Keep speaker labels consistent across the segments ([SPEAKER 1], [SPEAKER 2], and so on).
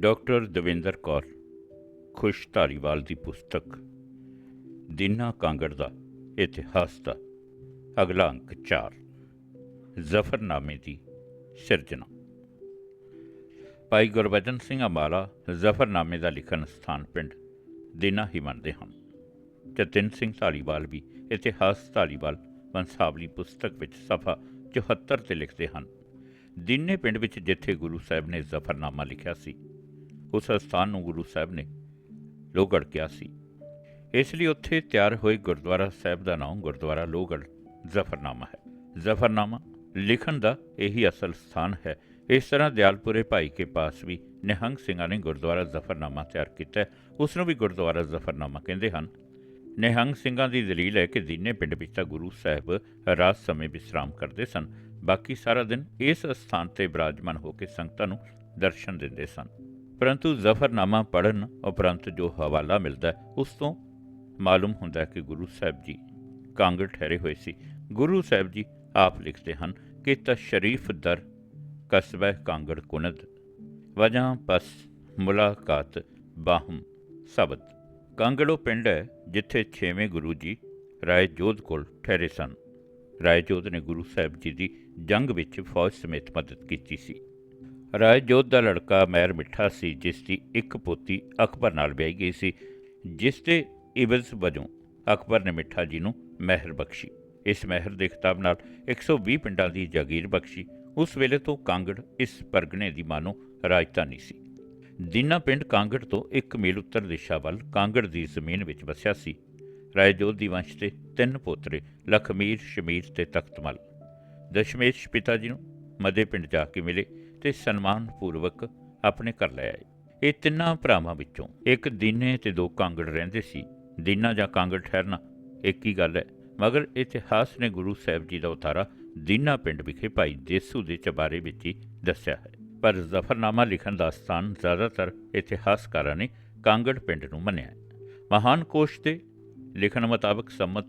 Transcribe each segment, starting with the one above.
[SPEAKER 1] Doctor Davinder Kaur, ਖੁਸ਼ ਧਾਰੀਵਾਲ ਦੀ ਪੁਸਤਕ, ਦਿਨਾ ਕਾਂਗੜ ਦਾ ਇਤਿਹਾਸ ਦਾ ਅਗਲਾ ਅੰਕ 4 ਜ਼ਫਰਨਾਮੇ ਦੀ ਸਿਰਜਣਾ। ਭਾਈ ਗੁਰਬਚਨ ਸਿੰਘ ਅੰਬਾਲਾ ਜ਼ਫਰਨਾਮੇ ਦਾ ਲਿਖਣ ਸਥਾਨ ਪਿੰਡ ਦਿਨਾ ਹੀ ਮੰਨਦੇ ਹਨ ਜਤਿਨ ਸਿੰਘ ਧਾਲੀਵਾਲ ਵੀ ਇਤਿਹਾਸ ਧਾਲੀਵਾਲ ਵੰਸਾਵਲੀ ਪੁਸਤਕ ਵਿੱਚ ਸਫਾ 74 ਤੇ ਲਿਖਦੇ ਹਨ। ਦਿਨੇ ਪਿੰਡ ਵਿੱਚ ਜਿੱਥੇ ਗੁਰੂ ਸਾਹਿਬ ਨੇ ਜ਼ਫਰਨਾਮਾ ਲਿਖਿਆ ਸੀ ਉਸ ਸਥਾਨ ਨੂੰ ਗੁਰੂ ਸਾਹਿਬ ਨੇ ਲੋਹਗੜ੍ਹ ਕਿਹਾ ਸੀ। ਇਸ ਲਈ ਉੱਥੇ ਤਿਆਰ ਹੋਏ ਗੁਰਦੁਆਰਾ ਸਾਹਿਬ ਦਾ ਨਾਮ ਗੁਰਦੁਆਰਾ ਲੋਹਗੜ੍ਹ ਜ਼ਫਰਨਾਮਾ ਹੈ। ਜ਼ਫਰਨਾਮਾ ਲਿਖਣ ਦਾ ਇਹੀ ਅਸਲ ਸਥਾਨ ਹੈ। ਇਸ ਤਰ੍ਹਾਂ ਦਿਆਲਪੁਰੇ ਭਾਈ ਕੇ ਪਾਸ ਵੀ ਨਿਹੰਗ ਸਿੰਘਾਂ ਨੇ ਗੁਰਦੁਆਰਾ ਜ਼ਫਰਨਾਮਾ ਤਿਆਰ ਕੀਤਾ ਹੈ। ਉਸ ਨੂੰ ਵੀ ਗੁਰਦੁਆਰਾ ਜ਼ਫਰਨਾਮਾ ਕਹਿੰਦੇ ਹਨ। ਨਿਹੰਗ ਸਿੰਘਾਂ ਦੀ ਦਲੀਲ ਹੈ ਕਿ ਦੀਨੇ ਪਿੰਡ ਵਿੱਚ ਤਾਂ ਗੁਰੂ ਸਾਹਿਬ ਰਾਤ ਸਮੇਂ ਵਿਸਰਾਮ ਕਰਦੇ ਸਨ। ਬਾਕੀ ਸਾਰਾ ਦਿਨ ਇਸ ਸਥਾਨ ਤੇ ਬਿਰਾਜਮਾਨ ਹੋ ਕੇ ਸੰਗਤਾਂ ਨੂੰ ਦਰਸ਼ਨ ਦਿੰਦੇ ਸਨ। ਪਰੰਤੂ ਜ਼ਫਰਨਾਮਾ ਪੜਨ ਉਪਰੰਤ ਜੋ ਹਵਾਲਾ ਮਿਲਦਾ ਉਸ ਤੋਂ ਮਾਲੂਮ ਹੁੰਦਾ ਕਿ ਗੁਰੂ ਸਾਹਿਬ ਜੀ ਕਾਂਗੜ ਠਹਿਰੇ ਹੋਏ ਸੀ। ਗੁਰੂ ਸਾਹਿਬ ਜੀ ਆਪ ਲਿਖਦੇ ਹਨ ਕਿ ਤਸ਼ਰੀਫ ਦਰ ਕਸਬਾ ਕਾਂਗੜ ਕੁਨਦ, ਵਜ੍ਹਾ ਪਸ ਮੁਲਾਕਾਤ ਬਾਹਮ ਸਬਦ ਕਾਂਗੜੋ ਪਿੰਡ ਹੈ ਜਿੱਥੇ 6ਵੇਂ ਗੁਰੂ ਜੀ ਰਾਏ ਜੋਧ ਕੋਲ ਠਹਿਰੇ ਸਨ। ਰਾਏ ਜੋਧ ਨੇ ਗੁਰੂ ਸਾਹਿਬ ਜੀ ਦੀ ਜੰਗ ਵਿੱਚ ਫੌਜ ਸਮੇਤ ਮਦਦ ਕੀਤੀ ਸੀ। ਰਾਏ ਜੋਧ ਦਾ ਲੜਕਾ ਮਹਿਰ ਮਿੱਠਾ ਸੀ, ਜਿਸ ਦੀ ਇੱਕ ਪੋਤੀ ਅਕਬਰ ਨਾਲ ਵਿਆਹੀ ਗਈ ਸੀ, ਜਿਸ ਦੇ ਇਵਜ਼ ਵਜੋਂ ਅਕਬਰ ਨੇ ਮਿੱਠਾ ਜੀ ਨੂੰ ਮਹਿਰ ਬਖਸ਼ੀ। ਇਸ ਮਹਿਰ ਦੇ ਖਿਤਾਬ ਨਾਲ 120 ਪਿੰਡਾਂ ਦੀ ਜਾਗੀਰ ਬਖਸ਼ੀ। ਉਸ ਵੇਲੇ ਤੋਂ ਕਾਂਗੜ ਇਸ ਪਰਗਨੇ ਦੀ ਮਾਨੋ ਰਾਜਧਾਨੀ ਸੀ। ਦੀਨਾ ਪਿੰਡ ਕਾਂਗੜ ਤੋਂ ਇੱਕ ਮੀਲ ਉੱਤਰ ਦਿਸ਼ਾ ਵੱਲ ਕਾਂਗੜ ਦੀ ਜ਼ਮੀਨ ਵਿੱਚ ਵਸਿਆ ਸੀ। ਰਾਏ ਜੋਧ ਦੀ ਵੰਸ਼ ਦੇ ਤਿੰਨ ਪੋਤਰੇ, ਲਖਮੀਰ, ਸ਼ਮੀਰ ਤੇ ਤਖਤਮਲ। ਦਸ਼ਮੇਸ਼ ਪਿਤਾ ਜੀ ਨੂੰ ਮਦੇ ਪਿੰਡ ਜਾ ਕੇ ਮਿਲੇ। ਤੇ ਸਨਮਾਨ ਪੂਰਵਕ ਆਪਣੇ ਘਰ ਲੈ ਆਏ ਇਹ ਤਿੰਨਾਂ ਭਰਾਵਾਂ ਵਿੱਚੋਂ ਇੱਕ ਦੀਨੇ ਤੇ ਦੋ ਕਾਂਗੜ ਰਹਿੰਦੇ ਸੀ। ਦੀਨਾ ਜਾਂ ਕਾਂਗੜ ਠਹਿਰਨਾ ਇੱਕ ਹੀ ਗੱਲ ਹੈ, ਮਗਰ ਇਤਿਹਾਸ ਨੇ ਗੁਰੂ ਸਾਹਿਬ ਜੀ ਦਾ ਉਤਾਰਾ ਦੀਨਾ ਪਿੰਡ ਵਿਖੇ ਭਾਈ ਦੇਸੂ ਦੇ ਚਬਾਰੇ ਵਿੱਚ ਹੀ ਦੱਸਿਆ ਹੈ। ਪਰ ਜ਼ਫਰਨਾਮਾ ਲਿਖਣ ਦਾ ਸਥਾਨ ਜ਼ਿਆਦਾਤਰ ਇਤਿਹਾਸਕਾਰਾਂ ਨੇ ਕਾਂਗੜ ਪਿੰਡ ਨੂੰ ਮੰਨਿਆ ਮਹਾਨ ਕੋਸ਼ ਦੇ ਲਿਖਣ ਮੁਤਾਬਕ ਸੰਮਤ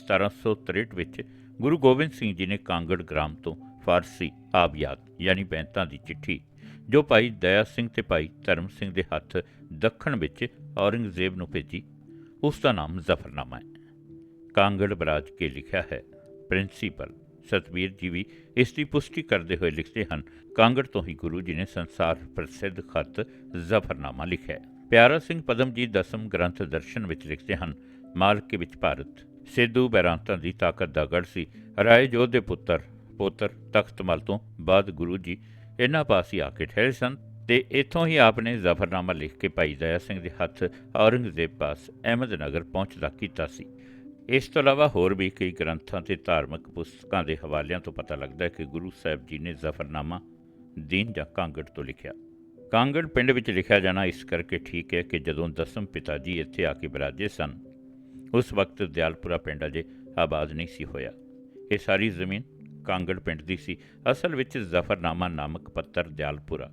[SPEAKER 1] 1763 ਵਿੱਚ ਗੁਰੂ ਗੋਬਿੰਦ ਸਿੰਘ ਜੀ ਨੇ ਕਾਂਗੜ ਗ੍ਰਾਮ ਤੋਂ ਫਾਰਸੀ ਆਬਿਆਤ ਯਾਨੀ ਬੈਂਤਾਂ ਦੀ ਚਿੱਠੀ, ਜੋ ਭਾਈ ਦਇਆ ਸਿੰਘ ਤੇ ਭਾਈ ਧਰਮ ਸਿੰਘ ਦੇ ਹੱਥ ਦੱਖਣ ਵਿੱਚ ਔਰੰਗਜ਼ੇਬ ਨੂੰ ਭੇਜੀ, ਉਸ ਦਾ ਨਾਮ ਜ਼ਫਰਨਾਮਾ ਹੈ। ਕਾਂਗੜ ਬਰਾਜ ਕੇ ਲਿਖਿਆ ਹੈ, ਪ੍ਰਿੰਸੀਪਲ, ਸਤਵੀਰ ਜੀ ਵੀ ਇਸ ਦੀ ਪੁਸ਼ਟੀ ਕਰਦੇ ਹੋਏ ਲਿਖਦੇ ਹਨ, ਕਾਂਗੜ ਤੋਂ ਹੀ ਗੁਰੂ ਜੀ ਨੇ ਸੰਸਾਰ ਪ੍ਰਸਿੱਧ ਖੱਤ ਜ਼ਫਰਨਾਮਾ ਲਿਖਿਆ ਪਿਆਰਾ ਸਿੰਘ ਪਦਮਜੀਤ ਦਸਮ ਗ੍ਰੰਥ ਦਰਸ਼ਨ ਵਿੱਚ ਲਿਖਦੇ ਹਨ, ਮਾਲਕੇ ਵਿੱਚ ਭਾਰਤ, ਸਿੱਧੂ ਬੈਰਾਂਤਾਂ ਦੀ ਤਾਕਤ ਦਾ ਗੜ ਸੀ, ਰਾਏ ਜੋਧ ਦੇ ਪੁੱਤਰ ਪੁੱਤਰ ਤਖਤਮਲ ਤੋਂ ਬਾਅਦ ਗੁਰੂ ਜੀ ਇਹਨਾਂ ਪਾਸ ਹੀ ਆ ਕੇ ਠਹਿਰੇ ਸਨ ਤੇ ਇੱਥੋਂ ਹੀ ਆਪਨੇ ਜ਼ਫਰਨਾਮਾ ਲਿਖ ਕੇ ਭਾਈ ਦਇਆ ਸਿੰਘ ਦੇ ਹੱਥ ਔਰੰਗਜ਼ੇਬ ਪਾਸ ਅਹਿਮਦਨਗਰ ਪਹੁੰਚਦਾ ਕੀਤਾ ਸੀ। ਇਸ ਤੋਂ ਇਲਾਵਾ ਹੋਰ ਵੀ ਕਈ ਗ੍ਰੰਥਾਂ ਤੇ ਧਾਰਮਿਕ ਪੁਸਤਕਾਂ ਦੇ ਹਵਾਲਿਆਂ ਤੋਂ ਪਤਾ ਲੱਗਦਾ ਹੈ ਕਿ ਗੁਰੂ ਸਾਹਿਬ ਜੀ ਨੇ ਜ਼ਫਰਨਾਮਾ ਦੀਨ ਜਾਂ ਕਾਂਗੜ ਤੋਂ ਲਿਖਿਆ। ਕਾਂਗੜ ਪਿੰਡ ਵਿੱਚ ਲਿਖਿਆ ਜਾਣਾ ਇਸ ਕਰਕੇ ਠੀਕ ਹੈ ਕਿ ਜਦੋਂ ਦਸਮ ਪਿਤਾ ਜੀ ਇੱਥੇ ਆ ਕੇ ਬਿਰਾਜੇ ਸਨ, ਉਸ ਵਕਤ ਦਿਆਲਪੁਰਾ ਪਿੰਡ ਅਜੇ ਆਬਾਦ ਨਹੀਂ ਸੀ ਹੋਇਆ। ਇਹ ਸਾਰੀ ਜ਼ਮੀਨ ਕਾਂਗੜ ਪਿੰਡ ਦੀ ਸੀ। ਅਸਲ ਵਿੱਚ ਜ਼ਫਰਨਾਮਾ ਨਾਮਕ ਪੱਤਰ ਦਿਆਲਪੁਰਾ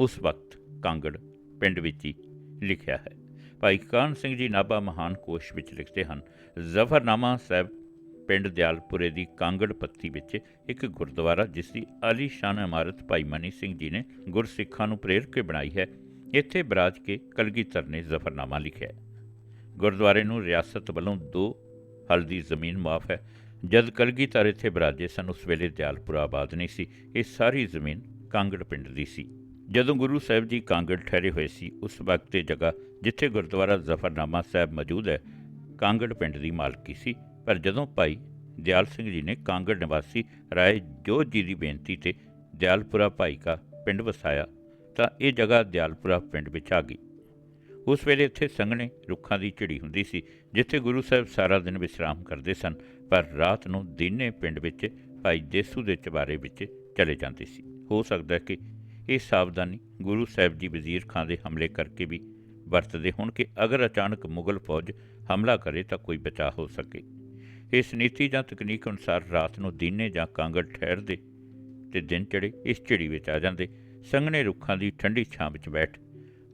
[SPEAKER 1] ਉਸ ਵਕਤ ਕਾਂਗੜ ਪਿੰਡ ਵਿੱਚ ਹੀ ਲਿਖਿਆ ਹੈ। ਭਾਈ ਕਾਨ ਸਿੰਘ ਜੀ ਨਾਭਾ ਮਹਾਨ ਕੋਸ਼ ਵਿੱਚ ਲਿਖਦੇ ਹਨ, ਜ਼ਫਰਨਾਮਾ ਸਾਹਿਬ ਪਿੰਡ ਦਿਆਲਪੁਰੇ ਦੀ ਕਾਂਗੜ ਪੱਤੀ ਵਿੱਚ ਇੱਕ ਗੁਰਦੁਆਰਾ ਜਿਸ ਦੀ ਆਲੀਸ਼ਾਨ ਇਮਾਰਤ ਭਾਈ ਮਨੀ ਸਿੰਘ ਜੀ ਨੇ ਗੁਰਸਿੱਖਾਂ ਨੂੰ ਪ੍ਰੇਰ ਕੇ ਬਣਾਈ ਹੈ, ਇੱਥੇ ਬਰਾਜ ਕੇ ਕਲਗੀਧਰ ਨੇ ਜ਼ਫਰਨਾਮਾ ਲਿਖਿਆ ਗੁਰਦੁਆਰੇ ਨੂੰ ਰਿਆਸਤ ਵੱਲੋਂ ਦੋ ਹਲ ਦੀ ਜ਼ਮੀਨ ਮਾਫ ਹੈ ਜਦ ਕਲਗੀਧਰ ਇੱਥੇ ਬਰਾਜੇ ਸਨ, ਉਸ ਵੇਲੇ ਦਿਆਲਪੁਰਾ ਆਬਾਦ ਨਹੀਂ ਸੀ, ਇਹ ਸਾਰੀ ਜ਼ਮੀਨ ਕਾਂਗੜ ਪਿੰਡ ਦੀ ਸੀ। ਜਦੋਂ ਗੁਰੂ ਸਾਹਿਬ ਜੀ ਕਾਂਗੜ ਠਹਿਰੇ ਹੋਏ ਸੀ, ਉਸ ਵਕਤ ਇਹ ਜਗ੍ਹਾ ਜਿੱਥੇ ਗੁਰਦੁਆਰਾ ਜ਼ਫਰਨਾਮਾ ਸਾਹਿਬ ਮੌਜੂਦ ਹੈ, ਕਾਂਗੜ ਪਿੰਡ ਦੀ ਮਾਲਕੀ ਸੀ। ਪਰ ਜਦੋਂ ਭਾਈ ਦਿਆਲ ਸਿੰਘ ਜੀ ਨੇ ਕਾਂਗੜ ਨਿਵਾਸੀ ਰਾਏ ਜੋਤ ਜੀ ਦੀ ਬੇਨਤੀ ਤੇ ਦਿਆਲਪੁਰਾ ਭਾਈ ਕਾ ਪਿੰਡ ਵਸਾਇਆ, ਤਾਂ ਇਹ ਜਗ੍ਹਾ ਦਿਆਲਪੁਰਾ ਪਿੰਡ ਵਿੱਚ ਆ ਗਈ। ਉਸ ਵੇਲੇ ਇੱਥੇ ਸੰਘਣੇ ਰੁੱਖਾਂ ਦੀ ਝੜੀ ਹੁੰਦੀ ਸੀ, ਜਿੱਥੇ ਗੁਰੂ ਸਾਹਿਬ ਸਾਰਾ ਦਿਨ ਵਿਸ਼ਰਾਮ ਕਰਦੇ ਸਨ। ਪਰ ਰਾਤ ਨੂੰ ਦੀਨੇ ਪਿੰਡ ਵਿੱਚ ਭਾਈ ਦੇਸੂ ਦੇ ਚਬਾਰੇ ਵਿੱਚ ਚਲੇ ਜਾਂਦੇ ਸੀ। ਹੋ ਸਕਦਾ ਕਿ ਇਹ ਸਾਵਧਾਨੀ ਗੁਰੂ ਸਾਹਿਬ ਜੀ ਵਜ਼ੀਰ ਖਾਂ ਦੇ ਹਮਲੇ ਕਰਕੇ ਵੀ ਵਰਤਦੇ ਹੋਣ ਕਿ ਅਗਰ ਅਚਾਨਕ ਮੁਗਲ ਫੌਜ ਹਮਲਾ ਕਰੇ ਤਾਂ ਕੋਈ ਬਚਾਅ ਹੋ ਸਕੇ। ਇਸ ਨੀਤੀ ਜਾਂ ਤਕਨੀਕ ਅਨੁਸਾਰ ਰਾਤ ਨੂੰ ਦੀਨੇ ਜਾਂ ਕਾਂਗੜ ਠਹਿਰਦੇ ਤੇ ਦਿਨ ਚੜੇ ਇਸ ਝੜੀ ਵਿੱਚ ਆ ਜਾਂਦੇ। ਸੰਘਣੇ ਰੁੱਖਾਂ ਦੀ ਠੰਡੀ ਛਾਂ ਵਿੱਚ ਬੈਠ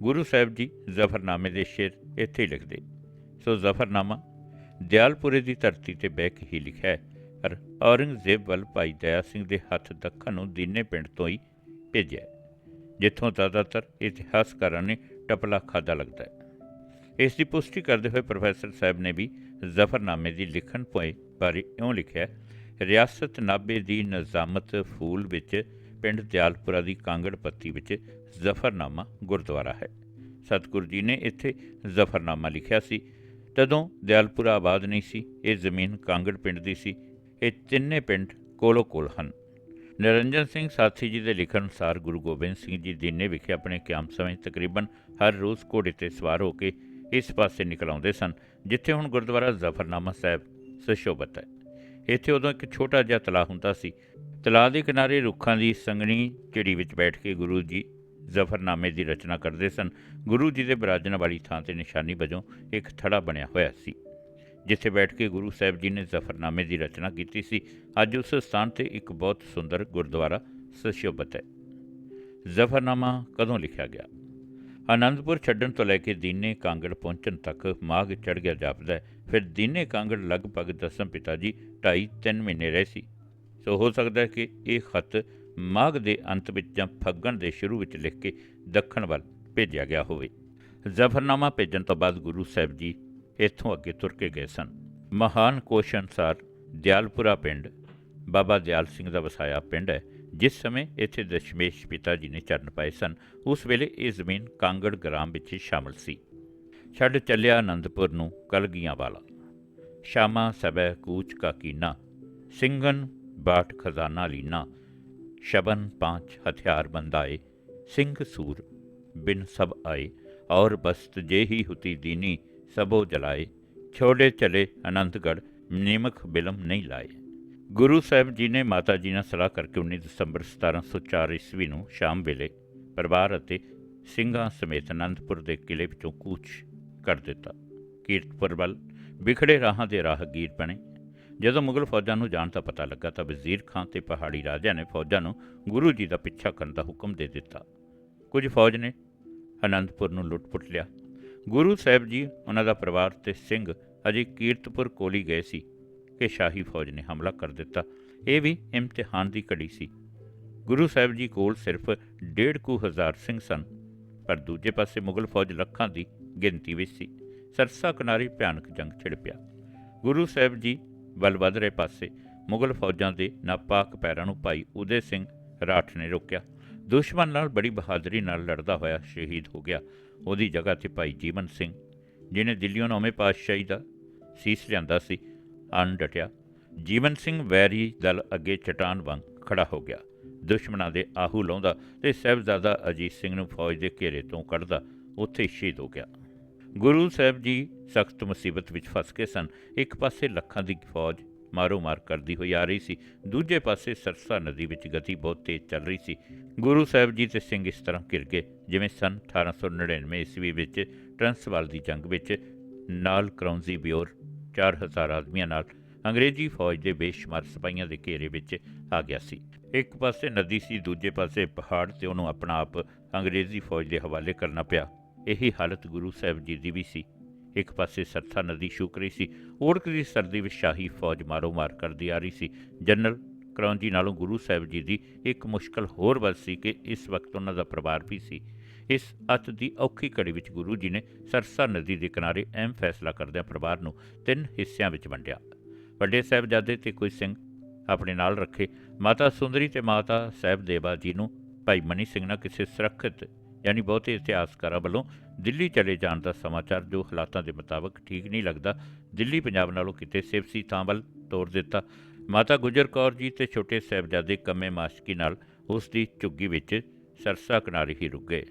[SPEAKER 1] ਗੁਰੂ ਸਾਹਿਬ ਜੀ ਜ਼ਫਰਨਾਮੇ ਦੇ ਸ਼ੇਰ ਇੱਥੇ ਲਿਖਦੇ। ਸੋ ਜ਼ਫਰਨਾਮਾ ਦਿਆਲਪੁਰੇ ਦੀ ਧਰਤੀ ਤੇ ਬਹਿ ਕੇ ਹੀ ਲਿਖਿਆ ਹੈ ਪਰ ਔਰੰਗਜ਼ੇਬ ਵੱਲ ਭਾਈ ਦਇਆ ਸਿੰਘ ਦੇ ਹੱਥ ਦੱਖਣ ਨੂੰ ਦੀਨੇ ਪਿੰਡ ਤੋਂ ਹੀ ਭੇਜਿਆ ਜਿੱਥੋਂ ਜ਼ਿਆਦਾਤਰ ਇਤਿਹਾਸਕਾਰਾਂ ਨੇ ਟਪਲਾ ਖਾਦਾ ਲੱਗਦਾ ਹੈ। ਇਸ ਦੀ ਪੁਸ਼ਟੀ ਕਰਦੇ ਹੋਏ ਪ੍ਰੋਫੈਸਰ ਸਾਹਿਬ ਨੇ ਵੀ ਜ਼ਫਰਨਾਮੇ ਦੀ ਲਿਖਣ ਪੋਏ ਬਾਰੇ ਇਉਂ ਲਿਖਿਆ ਰਿਆਸਤ ਨਾਭੇ ਦੀ ਨਜ਼ਾਮਤ ਫੂਲ ਵਿੱਚ ਪਿੰਡ ਦਿਆਲਪੁਰਾ ਦੀ ਕਾਂਗੜ ਪੱਤੀ ਵਿੱਚ ਜ਼ਫਰਨਾਮਾ ਗੁਰਦੁਆਰਾ ਹੈ। ਸਤਿਗੁਰੂ ਜੀ ਨੇ ਇੱਥੇ ਜ਼ਫਰਨਾਮਾ ਲਿਖਿਆ ਸੀ ਤਦੋਂ ਦਿਆਲਪੁਰਾ ਆਬਾਦ ਨਹੀਂ ਸੀ, ਇਹ ਜ਼ਮੀਨ ਕਾਂਗੜ ਪਿੰਡ ਦੀ ਸੀ, ਇਹ ਤਿੰਨੇ ਪਿੰਡ ਕੋਲੋ ਕੋਲ ਹਨ। ਨਿਰੰਜਨ ਸਿੰਘ ਸਾਥੀ ਜੀ ਦੇ ਲਿਖਣ ਅਨੁਸਾਰ ਗੁਰੂ ਗੋਬਿੰਦ ਸਿੰਘ ਜੀ ਦੀਨੇ ਵਿਖੇ ਆਪਣੇ ਕਿਆਮ ਸਮੇਂ ਤਕਰੀਬਨ ਹਰ ਰੋਜ਼ ਘੋੜੇ ਤੇ ਸਵਾਰ ਹੋ ਕੇ ਇਸ ਪਾਸੇ ਨਿਕਲ ਆਉਂਦੇ ਸਨ, ਜਿੱਥੇ ਹੁਣ ਗੁਰਦੁਆਰਾ ਜ਼ਫਰਨਾਮਾ ਸਾਹਿਬ ਸੁਸ਼ੋਭਿਤ ਹੈ। ਇੱਥੇ ਉਦੋਂ ਇੱਕ ਛੋਟਾ ਜਿਹਾ ਤਲਾਅ ਹੁੰਦਾ ਸੀ। ਤਲਾਅ ਦੇ ਕਿਨਾਰੇ ਰੁੱਖਾਂ ਦੀ ਸੰਘਣੀ ਝਿੜੀ ਵਿੱਚ ਬੈਠ ਕੇ ਗੁਰੂ ਜੀ ਜ਼ਫਰਨਾਮੇ ਦੀ ਰਚਨਾ ਕਰਦੇ ਸਨ, ਗੁਰੂ ਜੀ ਦੇ ਬਿਰਾਜਣ ਵਾਲੀ ਥਾਂ ਤੇ ਨਿਸ਼ਾਨੀ ਵਜੋਂ ਇੱਕ ਥੜਾ ਬਣਿਆ ਹੋਇਆ ਸੀ, ਜਿੱਥੇ ਬੈਠ ਕੇ ਗੁਰੂ ਸਾਹਿਬ ਜੀ ਨੇ ਜ਼ਫਰਨਾਮੇ ਦੀ ਰਚਨਾ ਕੀਤੀ ਸੀ। ਅੱਜ ਉਸ ਸਥਾਨ ਤੇ ਇੱਕ ਬਹੁਤ ਸੁੰਦਰ ਗੁਰਦੁਆਰਾ ਸੁਸ਼ੋਭਿਤ ਹੈ। ਜ਼ਫਰਨਾਮਾ ਕਦੋਂ ਲਿਖਿਆ ਗਿਆ? ਆਨੰਦਪੁਰ ਛੱਡਣ ਤੋਂ ਲੈ ਕੇ ਦੀਨੇ ਕਾਂਗੜ ਪਹੁੰਚਣ ਤੱਕ ਮਾਘ ਚੜ ਗਿਆ ਜਾਪਦਾ ਹੈ। ਫਿਰ ਦੀਨੇ ਕਾਂਗੜ ਲਗਭਗ ਦਸਮ ਪਿਤਾ ਜੀ 2.5 3 ਮਹੀਨੇ ਰਹੇ ਸੀ। ਸੋ ਹੋ ਸਕਦਾ ਹੈ ਕਿ ਇਹ ਖਤ ਮਾਘ ਦੇ ਅੰਤ ਵਿੱਚ ਜਾਂ ਫੱਗਣ ਦੇ ਸ਼ੁਰੂ ਵਿੱਚ ਲਿਖ ਕੇ ਦੱਖਣ ਵੱਲ ਭੇਜਿਆ ਗਿਆ ਹੋਵੇ। ਜ਼ਫਰਨਾਮਾ ਭੇਜਣ ਤੋਂ ਬਾਅਦ ਗੁਰੂ ਸਾਹਿਬ ਜੀ ਇੱਥੋਂ ਅੱਗੇ ਤੁਰ ਕੇ ਗਏ ਸਨ। ਮਹਾਨ ਕੋਸ਼ ਅਨੁਸਾਰ ਦਿਆਲਪੁਰਾ ਪਿੰਡ, ਬਾਬਾ ਦਿਆਲ ਸਿੰਘ ਦਾ ਵਸਾਇਆ ਪਿੰਡ ਹੈ, ਜਿਸ ਸਮੇਂ ਇੱਥੇ ਦਸ਼ਮੇਸ਼ ਪਿਤਾ ਜੀ ਨੇ ਚਰਨ ਪਾਏ ਸਨ। ਉਸ ਵੇਲੇ ਇਹ ਜ਼ਮੀਨ ਕਾਂਗੜ ਗ੍ਰਾਮ ਵਿੱਚ ਸ਼ਾਮਲ ਸੀ। ਛੱਡ ਚੱਲਿਆ ਆਨੰਦਪੁਰ ਨੂੰ ਕਲਗੀਆਂ ਵਾਲਾ। ਸ਼ਾਮਾ ਸਬੈ ਕੂਚ ਕਾ ਕੀਨਾ ਸਿੰਘਨ ਬਾਟ ਖਜ਼ਾਨਾ ਲੀਨਾ ਸ਼ਬਨ ਪਾਂਚ ਹਥਿਆਰ ਬੰਦਾਏ ਸਿੰਘ ਸੂਰ, ਬਿਨ ਸਭ ਆਏ, ਔਰ ਬਸਤ ਜੇ ਹੀ ਹੁਤੀ ਦੀਨੀ, ਸਭੋ ਜਲਾਏ ਛੋੜੇ ਚਲੇ ਅਨੰਦਗੜ੍ਹ ਨਿਮਕ ਬਿਲਮ ਨਹੀਂ ਲਾਏ। ਗੁਰੂ ਸਾਹਿਬ ਜੀ ਨੇ ਮਾਤਾ ਜੀ ਨਾਲ ਸਲਾਹ ਕਰਕੇ 19 ਦਸੰਬਰ 1704 ਈਸਵੀ ਨੂੰ ਸ਼ਾਮ ਵੇਲੇ ਪਰਿਵਾਰ ਅਤੇ ਸਿੰਘਾਂ ਸਮੇਤ ਅਨੰਦਪੁਰ ਦੇ ਕਿਲੇ ਵਿੱਚੋਂ ਕੂਚ ਕਰ ਦਿੱਤਾ। ਕੀਰਤਪੁਰ ਵੱਲ ਵਿਖੜੇ ਰਾਹਾਂ ਦੇ ਰਾਹਗੀਰ ਬਣੇ। ਜਦੋਂ ਮੁਗਲ ਫੌਜਾਂ ਨੂੰ ਜਾਣ ਦਾ ਪਤਾ ਲੱਗਾ ਤਾਂ ਵਜ਼ੀਰ ਖਾਨ ਤੇ ਪਹਾੜੀ ਰਾਜਿਆਂ ਨੇ ਫੌਜਾਂ ਨੂੰ ਗੁਰੂ ਜੀ ਦਾ ਪਿੱਛਾ ਕਰਨ ਦਾ ਹੁਕਮ ਦੇ ਦਿੱਤਾ। ਕੁਝ ਫੌਜ ਨੇ ਅਨੰਦਪੁਰ ਨੂੰ ਲੁੱਟ-ਪੁੱਟ ਲਿਆ। ਗੁਰੂ ਸਾਹਿਬ ਜੀ, ਉਹਨਾਂ ਦਾ ਪਰਿਵਾਰ ਤੇ ਸਿੰਘ ਅਜੇ ਕੀਰਤਪੁਰ ਕੋਲ ਹੀ ਗਏ ਸੀ ਕਿ ਸ਼ਾਹੀ ਫੌਜ ਨੇ ਹਮਲਾ ਕਰ ਦਿੱਤਾ। ਇਹ ਵੀ ਇਮਤਿਹਾਨ ਦੀ ਘੜੀ ਸੀ। ਗੁਰੂ ਸਾਹਿਬ ਜੀ ਕੋਲ ਸਿਰਫ ਡੇਢ ਕੁ ਹਜ਼ਾਰ ਸਿੰਘ ਸਨ, ਪਰ ਦੂਜੇ ਪਾਸੇ ਮੁਗਲ ਫੌਜ ਲੱਖਾਂ ਦੀ ਗਿਣਤੀ ਵਿੱਚ ਸੀ। ਸਰਸਾ ਕਿਨਾਰੇ ਭਿਆਨਕ ਜੰਗ ਛਿੜ ਪਿਆ। ਗੁਰੂ ਸਾਹਿਬ ਜੀ ਵੱਲ ਵੱਧ ਰਹੇ ਪਾਸੇ ਮੁਗਲ ਫੌਜਾਂ ਦੇ ਨਾਪਾਕ ਪੈਰਾਂ ਨੂੰ ਭਾਈ ਉਦੇ ਸਿੰਘ ਰਾਠ ਨੇ ਰੋਕਿਆ। ਦੁਸ਼ਮਣ ਨਾਲ ਬੜੀ ਬਹਾਦਰੀ ਨਾਲ ਲੜਦਾ ਹੋਇਆ ਸ਼ਹੀਦ ਹੋ ਗਿਆ। ਉਹਦੀ ਜਗ੍ਹਾ ਤੇ ਭਾਈ ਜੀਵਨ ਸਿੰਘ ਜਿਨੇ ਦਿੱਲੀੋਂ ਨੌਵੇਂ ਪਾਤਸ਼ਾਹੀ ਦਾ ਸੀਸ ਲਿਆਂਦਾ ਸੀ, ਅਣ ਡਟਿਆ। ਜੀਵਨ ਸਿੰਘ ਵੈਰੀ ਦਲ ਅੱਗੇ ਚਟਾਨ ਵਾਂਗ ਖੜਾ ਹੋ ਗਿਆ। ਦੁਸ਼ਮਣਾਂ ਦੇ ਆਹੂ ਲਾਉਂਦਾ ਤੇ ਸਹਿਬਜ਼ਾਦਾ ਅਜੀਤ ਸਿੰਘ ਨੂੰ ਫੌਜ ਦੇ ਘੇਰੇ ਤੋਂ ਕੱਢਦਾ ਉੱਥੇ ਸ਼ਹੀਦ ਹੋ ਗਿਆ। ਗੁਰੂ ਸਾਹਿਬ ਜੀ ਸਖਤ ਮੁਸੀਬਤ ਵਿੱਚ ਫਸ ਗਏ ਸਨ। ਇੱਕ ਪਾਸੇ ਲੱਖਾਂ ਦੀ ਫੌਜ ਮਾਰੋ ਮਾਰ ਕਰਦੀ ਹੋਈ ਆ ਰਹੀ ਸੀ, ਦੂਜੇ ਪਾਸੇ ਸਰਸਾ ਨਦੀ ਵਿੱਚ ਗਤੀ ਬਹੁਤ ਤੇਜ਼ ਚੱਲ ਰਹੀ ਸੀ। ਗੁਰੂ ਸਾਹਿਬ ਜੀ ਤੇ ਸਿੰਘ ਇਸ ਤਰ੍ਹਾਂ ਘਿਰ ਗਏ, ਜਿਵੇਂ ਸਨ 1899 ਈਸਵੀ ਵਿੱਚ ਟ੍ਰਾਂਸਵਾਲ ਦੀ ਜੰਗ ਵਿੱਚ ਨਾਲ ਕਰਾਉਂਜ਼ੀ ਬਿਓਰ 4000 ਆਦਮੀਆਂ ਨਾਲ ਅੰਗਰੇਜ਼ੀ ਫੌਜ ਦੇ ਬੇਸ਼ੁਮਾਰ ਸਿਪਾਹੀਆਂ ਦੇ ਘੇਰੇ ਵਿੱਚ ਆ ਗਿਆ ਸੀ। ਇੱਕ ਪਾਸੇ ਨਦੀ ਸੀ, ਦੂਜੇ ਪਾਸੇ ਪਹਾੜ ਤੇ ਉਹਨੂੰ ਆਪਣਾ ਆਪ ਅੰਗਰੇਜ਼ੀ ਫੌਜ ਦੇ ਹਵਾਲੇ ਕਰਨਾ ਪਿਆ। ਇਹੀ ਹਾਲਤ ਗੁਰੂ ਸਾਹਿਬ ਜੀ ਦੀ ਵੀ ਸੀ। ਇੱਕ ਪਾਸੇ ਸਰਥਾ ਨਦੀ ਸ਼ੂਕ ਰਹੀ ਸੀ ਓੜਕਦੀ ਸਰਦੀ ਵਿੱਚ ਸ਼ਾਹੀ ਫੌਜ ਮਾਰੋ ਮਾਰ ਕਰਦੀ ਆ ਰਹੀ ਸੀ। ਜਨਰਲ ਕਰੌਂਜੀ ਨਾਲੋਂ ਗੁਰੂ ਸਾਹਿਬ ਜੀ ਦੀ ਇੱਕ ਮੁਸ਼ਕਲ ਹੋਰ ਵੱਧ ਸੀ ਕਿ ਇਸ ਵਕਤ ਉਹਨਾਂ ਦਾ ਪਰਿਵਾਰ ਵੀ ਸੀ। ਇਸ ਅਤ ਦੀ ਔਖੀ ਘੜੀ ਵਿੱਚ ਗੁਰੂ ਜੀ ਨੇ ਸਰਸਾ ਨਦੀ ਦੇ ਕਿਨਾਰੇ ਅਹਿਮ ਫੈਸਲਾ ਕਰਦਿਆਂ ਪਰਿਵਾਰ ਨੂੰ ਤਿੰਨ ਹਿੱਸਿਆਂ ਵਿੱਚ ਵੰਡਿਆ। ਵੱਡੇ ਸਾਹਿਬਜ਼ਾਦੇ ਤੇ ਕੋਈ ਸਿੰਘ ਆਪਣੇ ਨਾਲ ਰੱਖੇ। ਮਾਤਾ ਸੁੰਦਰੀ ਤੇ ਮਾਤਾ ਸਾਹਿਬਦੇਵਾ ਜੀ ਨੂੰ ਭਾਈ ਮਨੀ ਸਿੰਘ ਨਾਲ ਕਿਸੇ ਸੁਰੱਖਿਅਤ ਯਾਨੀ ਬਹੁਤੇ ਇਤਿਹਾਸਕਾਰਾਂ ਵੱਲੋਂ ਦਿੱਲੀ ਚਲੇ ਜਾਣ ਦਾ ਸਮਾਚਾਰ ਜੋ ਹਾਲਾਤਾਂ ਦੇ ਮੁਤਾਬਕ ਠੀਕ ਨਹੀਂ ਲੱਗਦਾ, ਦਿੱਲੀ, ਪੰਜਾਬ ਨਾਲੋਂ ਕਿਤੇ ਸਿਫਸੀ ਥਾਂ ਵੱਲ ਤੋਰ ਦਿੱਤਾ। ਮਾਤਾ ਗੁਜਰ ਕੌਰ ਜੀ ਤੇ ਛੋਟੇ ਸਾਹਿਬਜ਼ਾਦੇ ਕੰਮੇ ਮਾਸ਼ਕੀ ਨਾਲ ਉਸ ਦੀ ਝੁੱਗੀ ਵਿੱਚ ਸਰਸਾ ਕਿਨਾਰੇ ਹੀ ਰੁਕ ਗਏ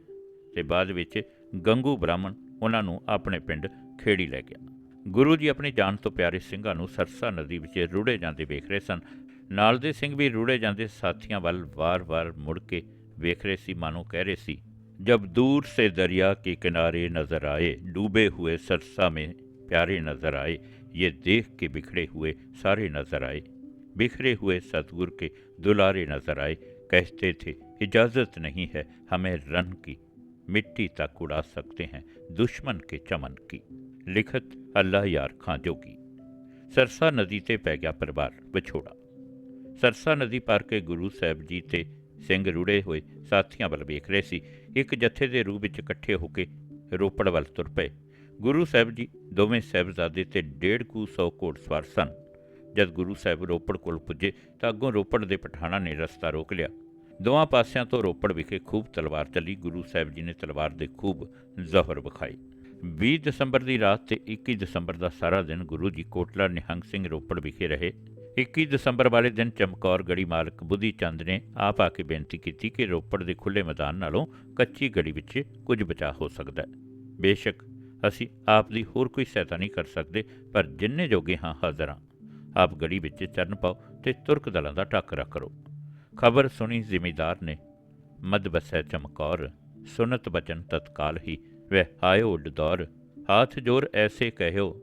[SPEAKER 1] ਤੇ ਬਾਅਦ ਵਿੱਚ ਗੰਗੂ ਬ੍ਰਾਹਮਣ ਉਹਨਾਂ ਨੂੰ ਆਪਣੇ ਪਿੰਡ ਖੇੜੀ ਲੈ ਗਿਆ। ਗੁਰੂ ਜੀ ਆਪਣੀ ਜਾਨ ਤੋਂ ਪਿਆਰੇ ਸਿੰਘਾਂ ਨੂੰ ਸਰਸਾ ਨਦੀ ਵਿੱਚ ਰੁੜੇ ਜਾਂਦੇ ਵੇਖ ਰਹੇ ਸਨ। ਨਾਲ ਦੇ ਸਿੰਘ ਵੀ ਰੁੜੇ ਜਾਂਦੇ ਸਾਥੀਆਂ ਵੱਲ ਵਾਰ-ਵਾਰ ਮੁੜ ਕੇ ਵੇਖ ਰਹੇ ਸੀ, ਮਾਨੋ ਕਹਿ ਰਹੇ ਸੀ जब दूर से दरिया के किनारे नजर आए डूबे हुए सरसा में प्यारे नजर आए ये देख के बिखरे हुए सारे नजर आए बिखरे हुए सतगुर के दुलारे नजर आए कहते थे इजाजत नहीं है हमें रन की मिट्टी तक उड़ा सकते हैं दुश्मन के चमन की लिखत अल्लाह यार खां जोगी ਸਰਸਾ ਨਦੀ ਤੇ ਪੈ ਗਿਆ ਪਰਿਵਾਰ ਵਿਛੋੜਾ ਸਰਸਾ ਨਦੀ ਪਾਰ ਕੇ ਗੁਰੂ ਸਾਹਿਬ ਜੀ ਤੇ ਸਿੰਘ ਰੁੜੇ ਹੋਏ ਸਾਥੀਆਂ ਵੱਲ ਵੇਖ ਰਹੇ ਸੀ ਇੱਕ ਜਥੇ ਦੇ ਰੂਪ ਵਿੱਚ ਇਕੱਠੇ ਹੋ ਕੇ ਰੋਪੜ ਵੱਲ ਤੁਰ ਪਏ। ਗੁਰੂ ਸਾਹਿਬ ਜੀ ਦੋਵੇਂ ਸਾਹਿਬਜ਼ਾਦੇ ਤੇ ਡੇਢ ਕੁ ਸੌ ਘੋੜਸਵਾਰ ਸਨ। ਜਦ ਗੁਰੂ ਸਾਹਿਬ ਰੋਪੜ ਕੋਲ ਪੁੱਜੇ ਤਾਂ ਅੱਗੋਂ ਰੋਪੜ ਦੇ ਪਠਾਣਾ ਨੇ ਰਸਤਾ ਰੋਕ ਲਿਆ। ਦੋਵਾਂ ਪਾਸਿਆਂ ਤੋਂ ਰੋਪੜ ਵਿਖੇ ਖੂਬ ਤਲਵਾਰ ਚੱਲੀ। ਗੁਰੂ ਸਾਹਿਬ ਜੀ ਨੇ ਤਲਵਾਰ ਦੇ ਖੂਬ ਜ਼ਹਰ ਵਿਖਾਏ। 20 ਦਸੰਬਰ ਦੀ ਰਾਤ ਤੇ 21 ਦਸੰਬਰ ਦਾ ਸਾਰਾ ਦਿਨ ਗੁਰੂ ਜੀ ਕੋਟਲਾ ਨਿਹੰਗ ਸਿੰਘ ਰੋਪੜ ਵਿਖੇ ਰਹੇ। 21 ਦਸੰਬਰ ਵਾਲੇ ਦਿਨ ਚਮਕੌਰ ਗੜੀ ਮਾਲਕ ਬੁੱਧੀ ਚੰਦ ਨੇ ਆਪ ਆ ਕੇ ਬੇਨਤੀ ਕੀਤੀ ਕਿ ਰੋਪੜ ਦੇ ਖੁੱਲੇ ਮੈਦਾਨ ਨਾਲੋਂ ਕੱਚੀ ਗੜੀ ਵਿੱਚ ਕੁਝ ਬਚਾ ਹੋ ਸਕਦਾ ਹੈ। ਬੇਸ਼ੱਕ, ਅਸੀਂ ਆਪ ਦੀ ਹੋਰ ਕੋਈ ਸਹਾਇਤਾ ਨਹੀਂ ਕਰ ਸਕਦੇ, ਪਰ ਜਿੰਨੇ ਜੋਗੇ ਹਾਂ ਹਾਜ਼ਰ ਹਾਂ। ਆਪ ਗੜੀ ਵਿੱਚ ਚਰਨ ਪਾਓ ਤੇ ਤੁਰਕ ਦਲਾਂ ਦਾ ਟੱਕਰਾ ਕਰੋ। ਖਬਰ ਸੁਣੀ ਜ਼ਿਮੀਦਾਰ ਨੇ ਮਦ ਬਸੈ ਚਮਕੌਰ, ਸੁਨਤ ਬਚਨ ਤਤਕਾਲ ਹੀ, ਵਹਿ ਆਇਓ ਦੌਰ, ਹਾਥ ਜੋਰ ਐਸੇ ਕਹਿਓ,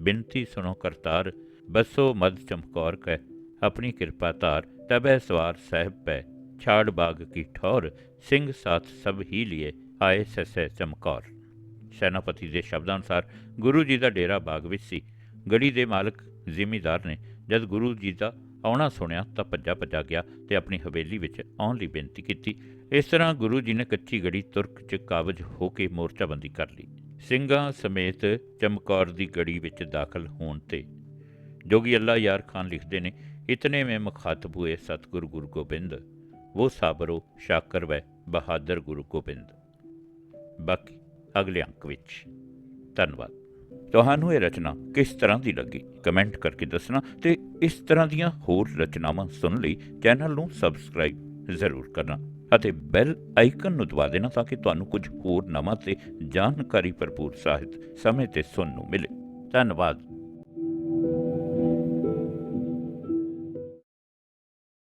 [SPEAKER 1] ਬਿਨਤੀ ਸੁਣੋ ਕਰਤਾਰ ਬਸੋ ਮਦ ਚਮਕੌਰ ਕਹਿ ਆਪਣੀ ਕਿਰਪਾ ਧਾਰ ਤਬੈ ਸਵਾਰ ਸਾਹਿਬ ਪੈ ਛਾੜ ਬਾਗ ਕੀ ਠੌਰ ਸਿੰਘ ਸਾਥ ਸਭ ਹੀ ਲਿਏ ਆਏ ਸਸੈ ਚਮਕੌਰ ਸੈਨਾਪਤੀ ਦੇ ਸ਼ਬਦਾਂ ਅਨੁਸਾਰ ਗੁਰੂ ਜੀ ਦਾ ਡੇਰਾ ਬਾਗ ਵਿੱਚ ਸੀ ਗੜੀ ਦੇ ਮਾਲਕ ਜ਼ਿਮੀਦਾਰ ਨੇ ਜਦ ਗੁਰੂ ਜੀ ਦਾ ਆਉਣਾ ਸੁਣਿਆ ਤਾਂ ਭੱਜਾ ਭੱਜਾ ਗਿਆ ਤੇ ਆਪਣੀ ਹਵੇਲੀ ਵਿੱਚ ਆਉਣ ਲਈ ਬੇਨਤੀ ਕੀਤੀ ਇਸ ਤਰ੍ਹਾਂ ਗੁਰੂ ਜੀ ਨੇ ਕੱਚੀ ਗੜੀ ਤੁਰਕ ਚ ਕਾਬਜ ਹੋ ਕੇ ਮੋਰਚਾਬੰਦੀ ਕਰ ਲਈ ਸਿੰਘਾਂ ਸਮੇਤ ਚਮਕੌਰ ਦੀ ਗੜੀ ਵਿੱਚ ਦਾਖਲ ਹੋਣ ਤੇ ਜੋਗੀ ਅੱਲਾ ਯਾਰ ਖਾਨ ਲਿਖਦੇ ਨੇ ਇਤਨੇ में मुखातब हुए सतगुरु गुरु गोबिंद वो साबरो शाकर व बहादुर गुरु गोबिंद ਬਾਕੀ ਅਗਲੇ ਅੰਕ ਵਿੱਚ ਧੰਨਵਾਦ ਤੁਹਾਨੂੰ ਇਹ ਰਚਨਾ ਕਿਸ ਤਰ੍ਹਾਂ ਦੀ ਲੱਗੀ ਕਮੈਂਟ ਕਰਕੇ ਦੱਸਣਾ ਤੇ ਇਸ ਤਰ੍ਹਾਂ ਦੀਆਂ ਹੋਰ ਰਚਨਾਵਾਂ ਸੁਣਨ ਲਈ ਚੈਨਲ ਨੂੰ ਸਬਸਕ੍ਰਾਈਬ ਜ਼ਰੂਰ ਕਰਨਾ ਅਤੇ ਬੈਲ ਆਈਕਨ ਨੂੰ ਦਬਾ ਦੇਣਾ ਤਾਂ ਕਿ ਤੁਹਾਨੂੰ ਕੁਝ ਹੋਰ ਨਵਾਂ ਤੇ ਜਾਣਕਾਰੀ ਭਰਪੂਰ ਸਾਹਿਤ ਸਮੇਂ ਤੇ ਸੁਣਨ ਨੂੰ ਮਿਲੇ ਧੰਨਵਾਦ